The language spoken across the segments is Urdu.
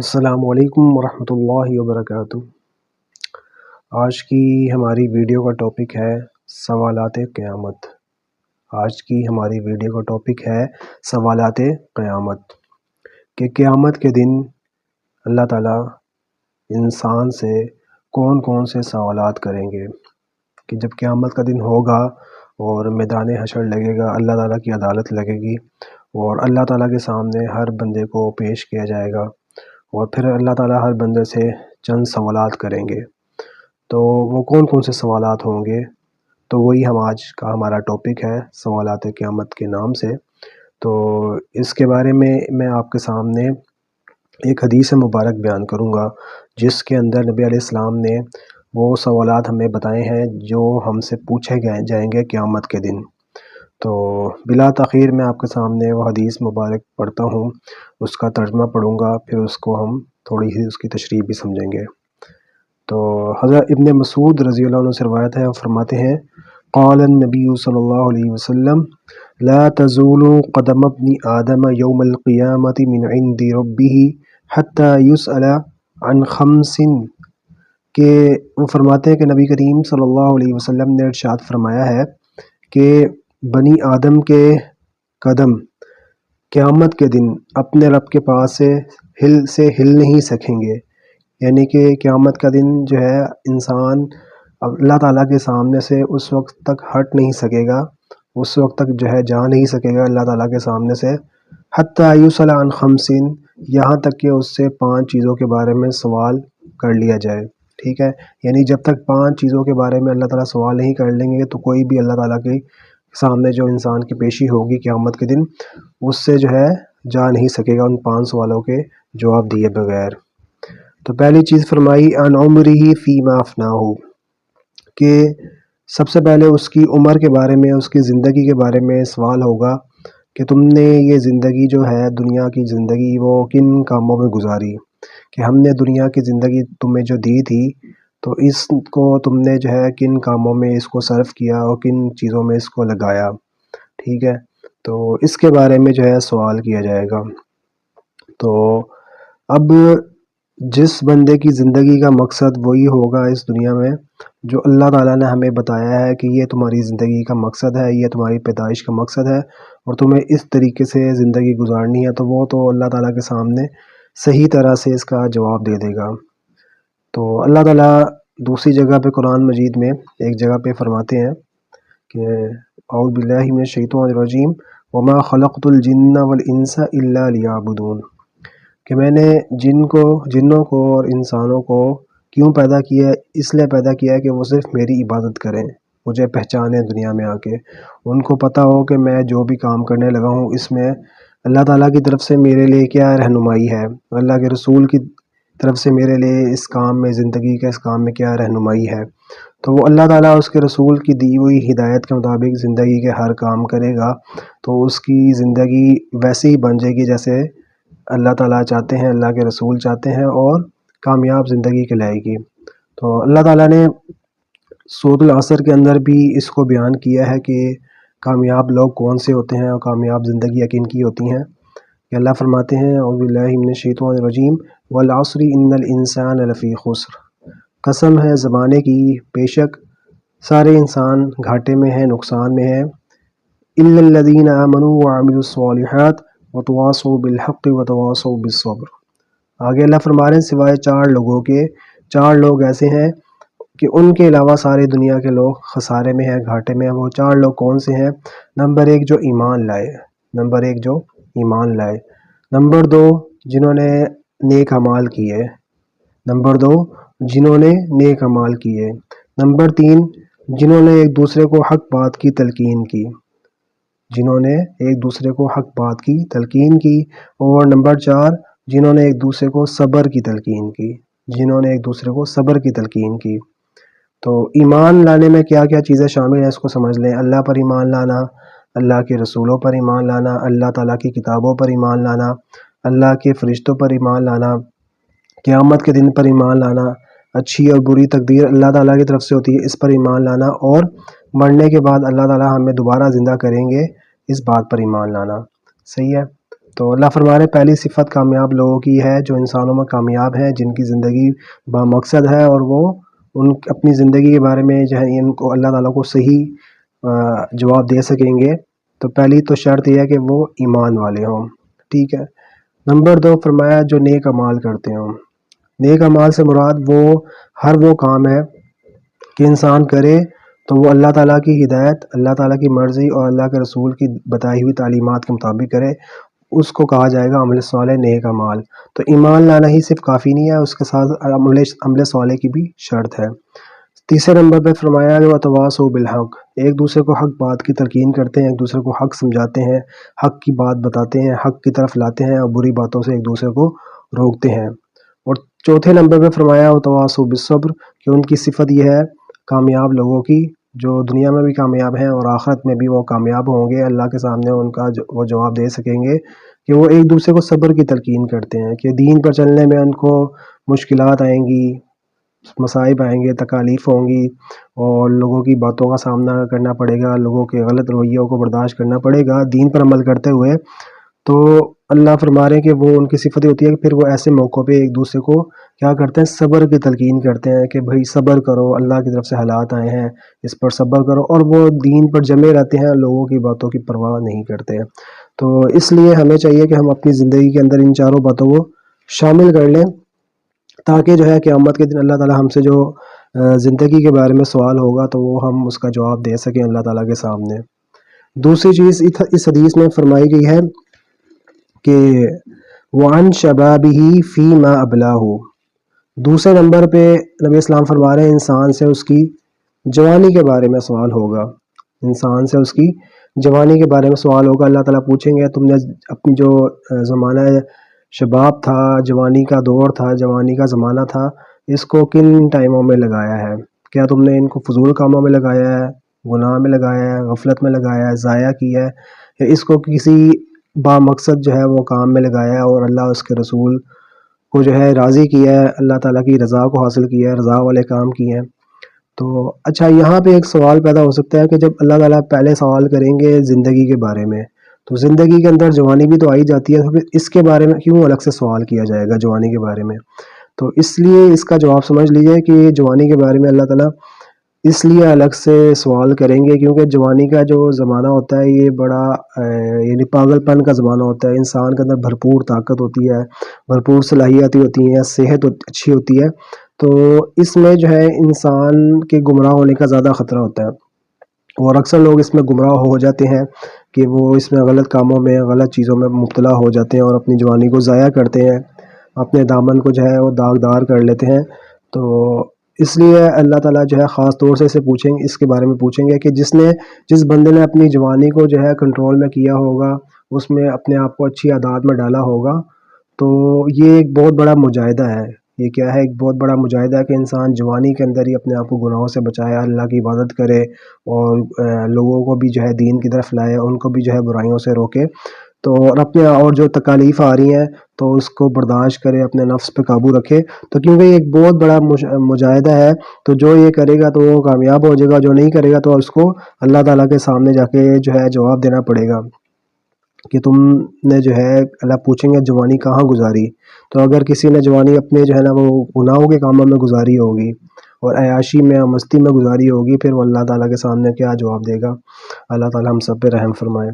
السلام علیکم ورحمۃ اللہ وبرکاتہ۔ آج کی ہماری ویڈیو کا ٹاپک ہے سوالات قیامت۔ آج کی ہماری ویڈیو کا ٹاپک ہے سوالات قیامت۔ کہ قیامت کے دن اللہ تعالیٰ انسان سے کون کون سے سوالات کریں گے۔ کہ جب قیامت کا دن ہوگا اور میدان حشر لگے گا، اللہ تعالیٰ کی عدالت لگے گی اور اللہ تعالیٰ کے سامنے ہر بندے کو پیش کیا جائے گا۔ اور پھر اللہ تعالیٰ ہر بندے سے چند سوالات کریں گے۔ تو وہ کون کون سے سوالات ہوں گے؟ تو وہی ہم آج کا ہمارا ٹاپک ہے، سوالات قیامت کے نام سے۔ تو اس کے بارے میں میں آپ کے سامنے ایک حدیث مبارک بیان کروں گا، جس کے اندر نبی علیہ السلام نے وہ سوالات ہمیں بتائے ہیں جو ہم سے پوچھے گئے، جائیں گے قیامت کے دن۔ تو بلا تاخیر میں آپ کے سامنے وہ حدیث مبارک پڑھتا ہوں، اس کا ترجمہ پڑھوں گا، پھر اس کو ہم تھوڑی ہی اس کی تشریح بھی سمجھیں گے۔ تو حضرت ابن مسعود رضی اللہ عنہ سے روایت ہے فرماتے ہیں، قال النبی صلی اللہ علیہ وسلم، لا تزول قدم ابن آدم یوم القیامت من عند ربه حتی يسأل عن خمس۔ کہ وہ فرماتے ہیں کہ نبی کریم صلی اللہ علیہ وسلم نے ارشاد فرمایا ہے کہ بنی آدم کے قدم۔ قیامت کے دن اپنے رب کے پاس سے ہل سے ہل نہیں سکیں گے۔ یعنی کہ قیامت کا دن جو ہے، انسان اللہ تعالیٰ کے سامنے سے اس وقت تک ہٹ نہیں سکے گا۔ اس وقت تک جو ہے، جا نہیں سکے گا اللہ تعالیٰ کے سامنے سے۔ حتیٰ عن خمسین، یہاں تک کہ اس سے پانچ چیزوں کے بارے میں سوال کر لیا جائے۔ ٹھیک ہے؟ یعنی جب تک پانچ چیزوں کے بارے میں اللہ تعالیٰ سوال نہیں کر لیں گے تو کوئی بھی اللہ تعالیٰ کی سامنے جو انسان کی پیشی ہوگی قیامت کے دن، اس سے جو ہے، جا نہیں سکے گا ان پانچ سوالوں کے جواب دیے بغیر۔ تو پہلی چیز فرمائی ان عمری ہی فی معاف نہ ہو کہ سب سے پہلے اس کی عمر کے بارے میں، اس کی زندگی کے بارے میں سوال ہوگا کہ تم نے یہ زندگی جو ہے، دنیا کی زندگی وہ کن کاموں میں گزاری؟ کہ ہم نے دنیا کی زندگی تمہیں جو دی تھی تو اس کو تم نے جو ہے کن کاموں میں اس کو صرف کیا اور کن چیزوں میں اس کو لگایا؟ ٹھیک ہے، تو اس کے بارے میں جو ہے سوال کیا جائے گا۔ تو اب جس بندے کی زندگی کا مقصد وہی ہوگا اس دنیا میں جو اللہ تعالیٰ نے ہمیں بتایا ہے کہ یہ تمہاری زندگی کا مقصد ہے، یہ تمہاری پیدائش کا مقصد ہے اور تمہیں اس طریقے سے زندگی گزارنی ہے، تو وہ تو اللہ تعالیٰ کے سامنے صحیح طرح سے اس کا جواب دے دے گا۔ تو اللہ تعالیٰ دوسری جگہ پہ قرآن مجید میں ایک جگہ پہ فرماتے ہیں کہ اعوذ باللہ من الشیطان الرجیم، وما خلقت الجن والانس الا لیعبدون کہ میں نے جن کو، جنوں کو اور انسانوں کو کیوں پیدا کیا ہے اس لیے پیدا کیا ہے کہ وہ صرف میری عبادت کریں، مجھے پہچانیں دنیا میں آ کے۔ ان کو پتہ ہو کہ میں جو بھی کام کرنے لگا ہوں، اس میں اللہ تعالیٰ کی طرف سے میرے لیے کیا رہنمائی ہے۔ اللہ کے رسول کی طرف سے میرے لیے اس کام میں، زندگی کا اس کام میں کیا رہنمائی ہے؟ تو وہ اللہ تعالیٰ اس کے رسول کی دی ہوئی ہدایت کے مطابق زندگی کے ہر کام کرے گا۔ تو اس کی زندگی ویسے ہی بن جائے گی جیسے اللہ تعالیٰ چاہتے ہیں، اللہ کے رسول چاہتے ہیں اور کامیاب زندگی کے لائے گی۔ تو اللہ تعالیٰ نے سعود العصر کے اندر بھی اس کو بیان کیا ہے کہ کامیاب لوگ کون سے ہوتے ہیں اور کامیاب زندگی یقین کی ہوتی ہیں۔ کہ اللہ فرماتے ہیں باللہ من الشیطان الرجیم۔ والعصر ان الانسان لفی خسر۔ قسم ہے زمانے کی، بے شک سارے انسان گھاٹے میں ہیں، نقصان میں ہیں۔ الدین آمنوا وعملوا الصالحات وتواصوا بالحق وتواصوا بالصبر۔ آگے اللہ فرما رہے ہیں، سوائے چار لوگوں کے، چار لوگ ایسے ہیں کہ ان کے علاوہ سارے دنیا کے لوگ خسارے میں ہیں، گھاٹے میں ہیں۔ وہ چار لوگ کون سے ہیں؟ نمبر ایک جو ایمان لائے۔ نمبر ایک جو ایمان لائے۔ نمبر دو، جنہوں نے نیک امال کیے۔ نمبر دو، جنہوں نے نیک امال کیے۔ نمبر تین، جنہوں نے ایک دوسرے کو حق بات کی تلقین کی۔ جنہوں نے ایک دوسرے کو حق بات کی تلقین کی۔ اور نمبر چار، جنہوں نے ایک دوسرے کو صبر کی تلقین کی۔ جنہوں نے ایک دوسرے کو صبر کی تلقین کی۔ تو ایمان لانے میں کیا کیا چیزیں شامل ہیں، اس کو سمجھ لیں۔ اللہ پر ایمان لانا، اللہ کے رسولوں پر ایمان لانا، اللہ تعالیٰ کی کتابوں پر ایمان لانا۔ اللہ کے فرشتوں پر ایمان لانا، قیامت کے دن پر ایمان لانا، اچھی اور بری تقدیر اللہ تعالیٰ کی طرف سے ہوتی ہے، اس پر ایمان لانا اور مرنے کے بعد اللہ تعالیٰ ہمیں دوبارہ زندہ کریں گے، اس بات پر ایمان لانا۔ صحیح ہے؟ تو اللہ فرما رہے پہلی صفت کامیاب لوگوں کی ہے جو انسانوں میں کامیاب ہیں، جن کی زندگی با مقصد ہے اور وہ ان اپنی زندگی کے بارے میں جو ہے، ان کو اللہ تعالیٰ کو صحیح جواب دے سکیں گے۔ تو پہلی تو شرط یہ ہے کہ وہ ایمان والے ہوں۔ ٹھیک ہے؟ نمبر دو، فرمایا جو نیک امال کرتے ہوں۔ نیک امال سے مراد وہ، ہر وہ کام ہے کہ انسان کرے تو وہ اللہ تعالیٰ کی ہدایت، اللہ تعالیٰ کی مرضی اور اللہ کے رسول کی بتائی ہوئی تعلیمات کے مطابق کرے، اس کو کہا جائے گا عمل صالح نیک امال تو ایمان لانا ہی صرف کافی نہیں ہے، اس کے ساتھ عمل عمل صالح کی بھی شرط ہے۔ تیسرے نمبر پہ فرمایا گیا اتواس و بالحق ایک دوسرے کو حق بات کی تلقین کرتے ہیں، ایک دوسرے کو حق سمجھاتے ہیں، حق کی بات بتاتے ہیں، حق کی طرف لاتے ہیں اور بری باتوں سے ایک دوسرے کو روکتے ہیں۔ اور چوتھے نمبر پہ فرمایا اتواس و بالصبر، کہ ان کی صفت یہ ہے، کامیاب لوگوں کی، جو دنیا میں بھی کامیاب ہیں اور آخرت میں بھی وہ کامیاب ہوں گے، اللہ کے سامنے ان کا جو، وہ جواب دے سکیں گے کہ وہ ایک دوسرے کو صبر کی تلقین کرتے ہیں، کہ دین پر چلنے میں ان کو مشکلات آئیں گی مصائب آئیں گے، تکالیف ہوں گی اور لوگوں کی باتوں کا سامنا کرنا پڑے گا، لوگوں کے غلط رویوں کو برداشت کرنا پڑے گا، دین پر عمل کرتے ہوئے۔ تو اللہ فرما رہے ہیں کہ وہ ان کی صفت ہوتی ہے کہ پھر وہ ایسے موقعوں پہ ایک دوسرے کو کیا کرتے ہیں؟ صبر کی تلقین کرتے ہیں کہ بھائی صبر کرو، اللہ کی طرف سے حالات آئے ہیں، اس پر صبر کرو۔ اور وہ دین پر جمے رہتے ہیں، لوگوں کی باتوں کی پرواہ نہیں کرتے۔ ہیں تو اس لیے ہمیں چاہیے کہ ہم اپنی زندگی کے اندر ان چاروں باتوں کو شامل کر لیں۔ تاکہ جو ہے قیامت کے دن اللہ تعالیٰ ہم سے جو زندگی کے بارے میں سوال ہوگا تو وہ ہم اس کا جواب دے سکیں اللہ تعالیٰ کے سامنے۔ دوسری چیز اس حدیث میں فرمائی گئی ہے کہ وان شباب ہی فی ما ابلا ہو دوسرے نمبر پہ نبی اسلام فرما رہے ہیں، انسان سے اس کی جوانی کے بارے میں سوال ہوگا۔ انسان سے اس کی جوانی کے بارے میں سوال ہوگا۔ اللہ تعالیٰ پوچھیں گے، تم نے اپنی جو زمانہ شباب تھا، جوانی کا دور تھا، جوانی کا زمانہ تھا۔ اس کو کن ٹائموں میں لگایا ہے؟ کیا تم نے ان کو فضول کاموں میں لگایا ہے؟ گناہ میں لگایا ہے؟ غفلت میں لگایا ہے؟ ضائع کیا ہے؟ یا اس کو کسی با مقصد جو ہے وہ کام میں لگایا ہے اور اللہ اس کے رسول کو جو ہے راضی کیا ہے، اللہ تعالیٰ کی رضا کو حاصل کیا ہے، رضا والے کام کیے ہیں؟ تو اچھا یہاں پہ ایک سوال پیدا ہو سکتا ہے کہ جب اللہ تعالیٰ پہلے سوال کریں گے زندگی کے بارے میں تو زندگی کے اندر جوانی بھی تو آئی جاتی ہے، تو پھر اس کے بارے میں کیوں الگ سے سوال کیا جائے گا جوانی کے بارے میں؟ تو اس لیے اس کا جواب سمجھ لیجیے کہ جوانی کے بارے میں اللہ تعالیٰ اس لیے الگ سے سوال کریں گے کیونکہ جوانی کا جو زمانہ ہوتا ہے، یہ بڑا یعنی پاگل پن کا زمانہ ہوتا ہے۔ انسان کے اندر بھرپور طاقت ہوتی ہے، بھرپور صلاحیتیں ہوتی ہیں، صحت اچھی ہوتی ہے۔ تو اس میں جو ہے انسان کے گمراہ ہونے کا زیادہ خطرہ ہوتا ہے۔ اور اکثر لوگ اس میں گمراہ ہو جاتے ہیں۔ کہ وہ اس میں غلط کاموں میں، غلط چیزوں میں مبتلا ہو جاتے ہیں اور اپنی جوانی کو ضائع کرتے ہیں، اپنے دامن کو جو ہے وہ داغدار کر لیتے ہیں۔ تو اس لیے اللہ تعالیٰ جو ہے خاص طور سے اسے پوچھیں گے اس کے بارے میں پوچھیں گے کہ جس نے، جس بندے نے اپنی جوانی کو جو ہے کنٹرول میں کیا ہوگا، اس میں اپنے آپ کو اچھی عادات میں ڈالا ہوگا۔ تو یہ ایک بہت بڑا مجاہدہ ہے۔ یہ کیا ہے؟ ایک بہت بڑا مجاہدہ ہے کہ انسان جوانی کے اندر ہی اپنے آپ کو گناہوں سے بچائے، اللہ کی عبادت کرے اور لوگوں کو بھی جو ہے دین کی طرف لائے، ان کو بھی جو ہے برائیوں سے روکے۔ تو اور اپنے اور جو تکالیف آ رہی ہیں تو اس کو برداشت کرے، اپنے نفس پہ قابو رکھے۔ تو کیونکہ یہ ایک بہت بڑا مجاہدہ ہے، تو جو یہ کرے گا تو وہ کامیاب ہو جائے گا، جو نہیں کرے گا تو اس کو اللہ تعالیٰ کے سامنے جا کے جو ہے جواب دینا پڑے گا۔ کہ تم نے جو ہے اللہ پوچھیں گے جوانی کہاں گزاری؟ تو اگر کسی نے جوانی اپنے جو ہے نا وہ گناہوں کے کاموں میں گزاری ہوگی اور عیاشی میں مستی میں گزاری ہوگی، پھر وہ اللہ تعالیٰ کے سامنے کیا جواب دے گا؟ اللہ تعالیٰ ہم سب پہ رحم فرمائے۔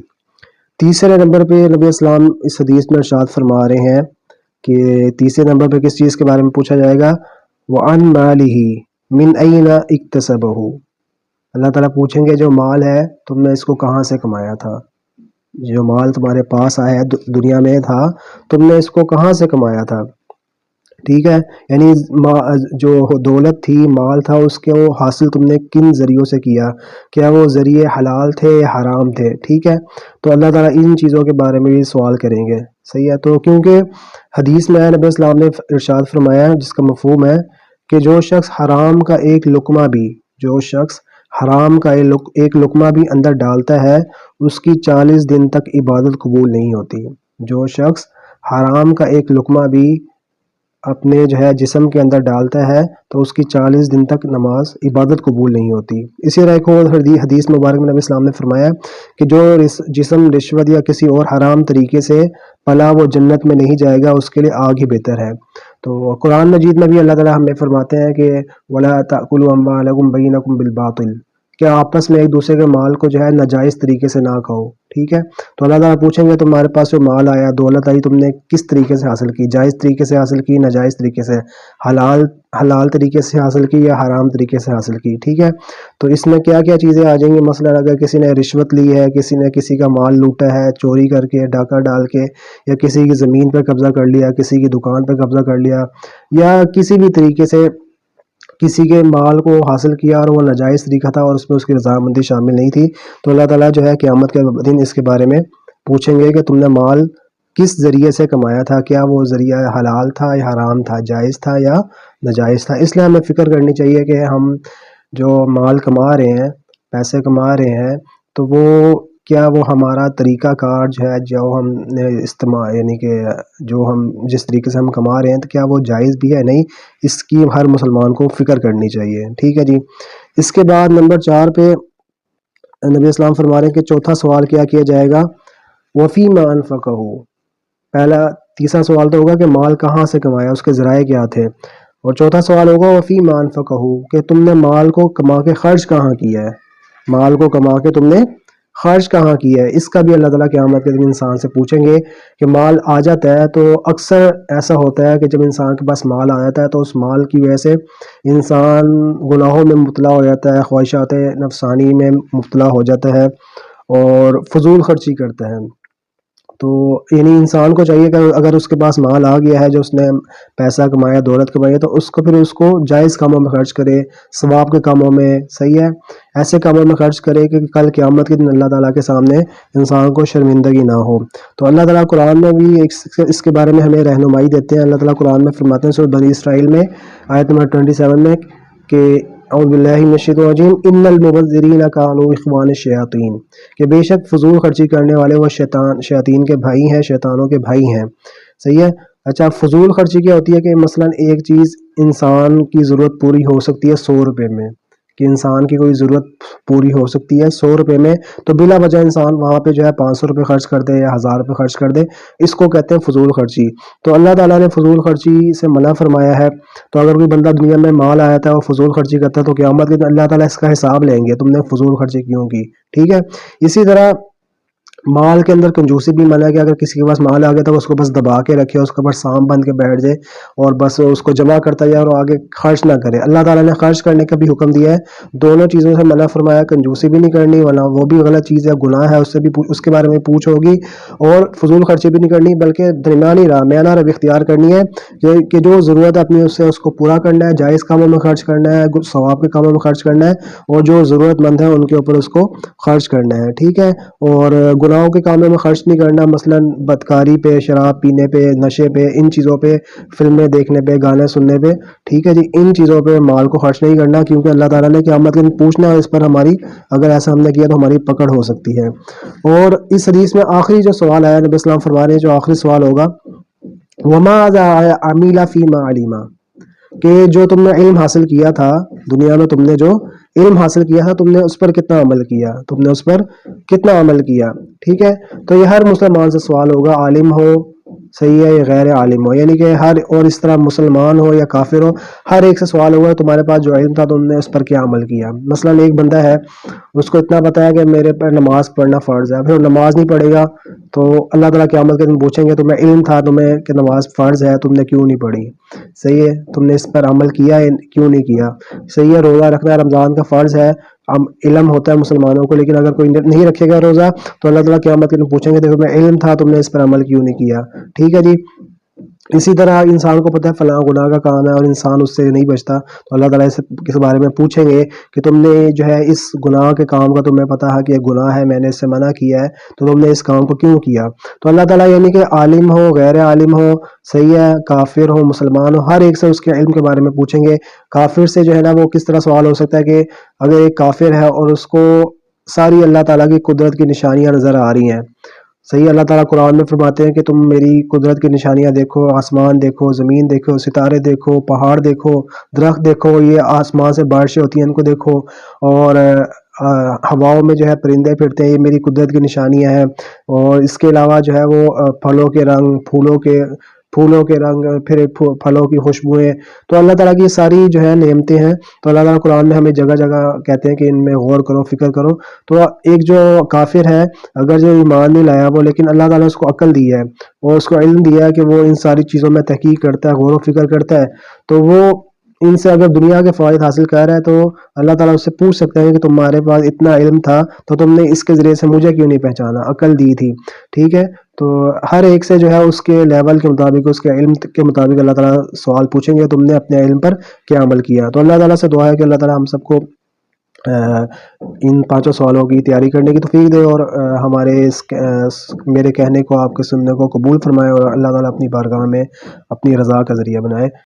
تیسرے نمبر پہ نبی اسلام اس حدیث میں ارشاد فرما رہے ہیں کہ تیسرے نمبر پہ کس چیز کے بارے میں پوچھا جائے گا؟ وہ ان مال ہی من عین اکتسب اللہ تعالیٰ پوچھیں گے جو مال ہے تم نے اس کو کہاں سے کمایا تھا؟ جو مال تمہارے پاس آیا ہے دنیا میں تھا، تم نے اس کو کہاں سے کمایا تھا؟ ٹھیک ہے؟ یعنی جو دولت تھی، مال تھا، اس کے وہ حاصل تم نے کن ذریعوں سے کیا؟ کیا وہ ذریعے حلال تھے یا حرام تھے؟ ٹھیک ہے؟ تو اللہ تعالیٰ ان چیزوں کے بارے میں بھی سوال کریں گے۔ صحیح ہے؟ تو کیونکہ حدیث میں نبی اسلام نے ارشاد فرمایا، جس کا مفہوم ہے کہ جو شخص حرام کا ایک لقمہ بھی، جو شخص حرام کا ایک لقمہ بھی اندر ڈالتا ہے، اس کی چالیس دن تک عبادت قبول نہیں ہوتی۔ جو شخص حرام کا ایک لقمہ بھی اپنے جو ہے جسم کے اندر ڈالتا ہے، تو اس کی چالیس دن تک نماز عبادت قبول نہیں ہوتی۔ اسی طرح ایک اور حدیث مبارک میں نبی اسلام نے فرمایا کہ جو جسم، رشوت یا کسی اور حرام طریقے سے پلا وہ جنت میں نہیں جائے گا، اس کے لیے آگ ہی بہتر ہے۔ تو قرآن مجید میں بھی اللہ تعالیٰ ہمیں فرماتے ہیں کہ ولا بینکم بالباطل کہ آپس میں ایک دوسرے کے مال کو جو ہے ناجائز طریقے سے نہ کھاؤ، ٹھیک ہے؟ تو اللہ تعالیٰ پوچھیں گے تمہارے پاس جو مال آیا، دولت آئی، تم نے کس طریقے سے حاصل کی؟ جائز طریقے سے حاصل کی، ناجائز طریقے سے؟ حلال حلال طریقے سے حاصل کی یا حرام طریقے سے حاصل کی؟ ٹھیک ہے؟ تو اس میں کیا کیا چیزیں آ جائیں گی؟ مثلا اگر کسی نے رشوت لی ہے، کسی نے کسی کا مال لوٹا ہے، چوری کر کے، ڈاکہ ڈال کے، یا کسی کی زمین پہ قبضہ کر لیا، کسی کی دکان پہ قبضہ کر لیا، یا کسی بھی طریقے سے کسی کے مال کو حاصل کیا اور وہ ناجائز طریقہ تھا اور اس میں اس کی رضامندی شامل نہیں تھی، تو اللہ تعالیٰ جو ہے قیامت کے دن اس کے بارے میں پوچھیں گے کہ تم نے مال کس ذریعے سے کمایا تھا؟ کیا وہ ذریعہ حلال تھا یا حرام تھا؟ جائز تھا یا ناجائز تھا؟ اس لیے ہمیں فکر کرنی چاہیے کہ ہم جو مال کما رہے ہیں، پیسے کما رہے ہیں، تو وہ کیا وہ ہمارا طریقہ کار جو ہے، جو ہم نے استعمال یعنی کہ جو ہم جس طریقے سے ہم کما رہے ہیں، تو کیا وہ جائز بھی ہے؟ نہیں، اس کی ہر مسلمان کو فکر کرنی چاہیے، ٹھیک ہے جی۔ اس کے بعد نمبر چار پہ نبی اسلام فرما رہے ہیں کہ چوتھا سوال کیا کیا جائے گا؟ وفی مان فقہ پہلا، تیسرا سوال تو ہوگا کہ مال کہاں سے کمایا، اس کے ذرائع کیا تھے؟ اور چوتھا سوال ہوگا، وفی مان فقہ کہ تم نے مال کو کما کے خرچ کہاں کیا ہے؟ مال کو کما کے تم نے خرچ کہاں کی ہے؟ اس کا بھی اللہ تعالیٰ قیامت کے دن انسان سے پوچھیں گے کہ مال آ جاتا ہے تو اکثر ایسا ہوتا ہے کہ جب انسان کے پاس مال آ جاتا ہے تو اس مال کی وجہ سے انسان گناہوں میں مبتلا ہو جاتا ہے، خواہشات نفسانی میں مبتلا ہو جاتا ہے اور فضول خرچی کرتا ہے۔ تو یعنی انسان کو چاہیے کہ اگر اس کے پاس مال آ گیا ہے جو اس نے پیسہ کمایا، دولت کمائی تو اس کو پھر اس کو جائز کاموں میں خرچ کرے، ثواب کے کاموں میں، صحیح ہے؟ ایسے کاموں میں خرچ کرے کہ کل قیامت کے دن اللہ تعالیٰ کے سامنے انسان کو شرمندگی نہ ہو۔ تو اللہ تعالیٰ قرآن میں بھی ایک اس کے بارے میں ہمیں رہنمائی دیتے ہیں۔ اللہ تعالیٰ قرآن میں فرماتے ہیں سو بنی اسرائیل میں، آیت نمبر 27 میں کہ اعوذ باللہ من الشیطان الرجیم، ان المبذرین کانوا اخوان الشیاطین کہ بے شک فضول خرچی کرنے والے وہ شیطان، شیاطین کے بھائی ہیں، شیطانوں کے بھائی ہیں۔ صحیح ہے؟ اچھا فضول خرچی کیا ہوتی ہے کہ مثلا ایک چیز انسان کی ضرورت پوری ہو سکتی ہے سو روپے میں۔ کہ انسان کی کوئی ضرورت پوری ہو سکتی ہے سو روپے میں، تو بلا وجہ انسان وہاں پہ جو ہے پانچ سو روپے خرچ کر دے یا ہزار روپے خرچ کر دے۔ اس کو کہتے ہیں فضول خرچی۔ تو اللہ تعالیٰ نے فضول خرچی سے منع فرمایا ہے۔ تو اگر کوئی بندہ دنیا میں مال آیا تھا اور فضول خرچی کرتا ہے تو قیامت کے اللہ تعالیٰ اس کا حساب لیں گے۔ تم نے فضول خرچی کیوں کی؟ ٹھیک ہے؟ اسی طرح مال کے اندر کنجوسی بھی منع کہ اگر کسی کے پاس مال آ گیا تو اس کو بس دبا کے رکھے، اس کو بس سام بند کے بیٹھ جائے اور بس اس کو جمع کرتا جائے اور آگے خرچ نہ کرے۔ اللہ تعالیٰ نے خرچ کرنے کا بھی حکم دیا ہے۔ دونوں چیزوں سے منع فرمایا، کنجوسی بھی نہیں کرنی، ورنہ وہ بھی غلط چیز ہے، گناہ ہے، اس سے بھی اس کے بارے میں پوچھ ہوگی اور فضول خرچی بھی نہیں کرنی، بلکہ درمیانی راہ میانہ رب اختیار کرنی ہے کہ جو ضرورت ہے اپنی اس سے اس کو پورا کرنا ہے، جائز کاموں میں خرچ کرنا ہے ثواب کے کاموں میں خرچ کرنا ہے اور جو ضرورت مند ہے ان کے اوپر اس کو خرچ کرنا ہے، ٹھیک ہے؟ اور گناہ گناہوں کے کاموں میں خرچ نہیں کرنا، مثلا بدکاری پہ، شراب پینے پہ، نشے پہ، ان چیزوں پہ، فلمیں دیکھنے پہ، گانے سننے پہ، ٹھیک ہے جی ان چیزوں پہ مال کو خرچ نہیں کرنا، کیونکہ اللہ تعالیٰ نے قیامت کے دن پوچھنا ہے اس پر ہماری، اگر ایسا ہم نے کیا تو ہماری پکڑ ہو سکتی ہے۔ اور اس حدیث میں آخری جو سوال آیا نبی اسلام فرما رہے ہیں، جو آخری سوال ہوگا، وما امیلا فیما علیما کہ جو تم نے علم حاصل کیا تھا، دنیا میں تم نے جو علم حاصل کیا تھا، تم نے اس پر کتنا عمل کیا؟ تم نے اس پر کتنا عمل کیا؟ ٹھیک ہے؟ تو یہ ہر مسلمان سے سوال ہوگا، عالم ہو صحیح ہے یا غیر عالم ہو۔ یعنی کہ ہر اور اس طرح مسلمان ہو یا کافر ہو، ہر ایک سے سوال ہوگا، تمہارے پاس جو علم تھا تم نے اس پر کیا عمل کیا۔ مثلا ایک بندہ ہے، اس کو اتنا پتا ہے کہ میرے پر نماز پڑھنا فرض ہے۔ پھر نماز نہیں پڑھے گا، تو اللہ تعالیٰ کے عمل کے دن پوچھیں گے، تمہیں علم تھا تمہیں کہ نماز فرض ہے، تم نے کیوں نہیں پڑھی؟ صحیح ہے، تم نے اس پر عمل کیا کیوں نہیں کیا؟ صحیح ہے، روزہ رکھنا رمضان کا فرض ہے علم ہوتا ہے مسلمانوں کو، لیکن اگر کوئی نہیں رکھے گا روزہ تو اللہ تعالیٰ قیامت کے پوچھیں گے، دیکھو میں علم تھا، تم نے اس پر عمل کیوں نہیں کیا؟ ٹھیک ہے جی؟ اسی طرح انسان کو پتہ ہے فلاں گناہ کا کام ہے اور انسان اس سے نہیں بچتا، تو اللہ تعالیٰ اس بارے میں پوچھیں گے کہ تم نے جو ہے اس گناہ کے کام کا تمہیں پتا ہے کہ یہ گناہ ہے، میں نے اس سے منع کیا ہے، تو تم نے اس کام کو کیوں کیا؟ تو اللہ تعالیٰ یعنی کہ عالم ہو، غیر عالم ہو، صحیح ہے، کافر ہو، مسلمان ہو، ہر ایک سے اس کے علم کے بارے میں پوچھیں گے۔ کافر سے جو ہے نا وہ کس طرح سوال ہو سکتا ہے کہ اگر ایک کافر ہے اور اس کو ساری اللہ تعالیٰ کی قدرت کی نشانیاں نظر آ رہی ہیں صحیح اللہ تعالیٰ قرآن میں فرماتے ہیں کہ تم میری قدرت کی نشانیاں دیکھو، آسمان دیکھو، زمین دیکھو، ستارے دیکھو، پہاڑ دیکھو، درخت دیکھو، یہ آسمان سے بارشیں ہوتی ہیں، ان کو دیکھو۔ اور ہواؤں میں جو ہے پرندے پھرتے ہیں، یہ میری قدرت کی نشانیاں ہیں۔ اور اس کے علاوہ جو ہے وہ پھلوں کے رنگ، پھولوں کے پھولوں کے رنگ، پھر پھلوں کی خوشبوئیں۔ تو اللہ تعالیٰ کی ساری جو ہے نعمتیں ہیں۔ تو اللہ تعالیٰ قرآن میں ہمیں جگہ جگہ کہتے ہیں کہ ان میں غور کرو، فکر کرو۔ تو ایک جو کافر ہے، اگر جو ایمان نہیں لایا وہ، لیکن اللہ تعالیٰ اس کو عقل دی ہے اور اس کو علم دیا ہے کہ وہ ان ساری چیزوں میں تحقیق کرتا ہے، غور و فکر کرتا ہے۔ تو وہ ان سے اگر دنیا کے فوائد حاصل کر رہا ہے تو اللہ تعالیٰ اس سے پوچھ سکتے ہیں کہ تمہارے پاس اتنا علم تھا تو تم نے اس کے ذریعے سے مجھے کیوں نہیں پہچانا؟ عقل دی تھی۔ ٹھیک ہے؟ تو ہر ایک سے جو ہے اس کے لیول کے مطابق، اس کے علم کے مطابق اللہ تعالیٰ سوال پوچھیں گے، تم نے اپنے علم پر کیا عمل کیا؟ تو اللہ تعالیٰ سے دعا ہے کہ اللہ تعالیٰ ہم سب کو ان پانچوں سوالوں کی تیاری کرنے کی توفیق دے اور ہمارے اس میرے کہنے کو، آپ کے سننے کو قبول فرمائے اور اللہ تعالیٰ اپنی بارگاہ میں اپنی رضا کا ذریعہ بنائے۔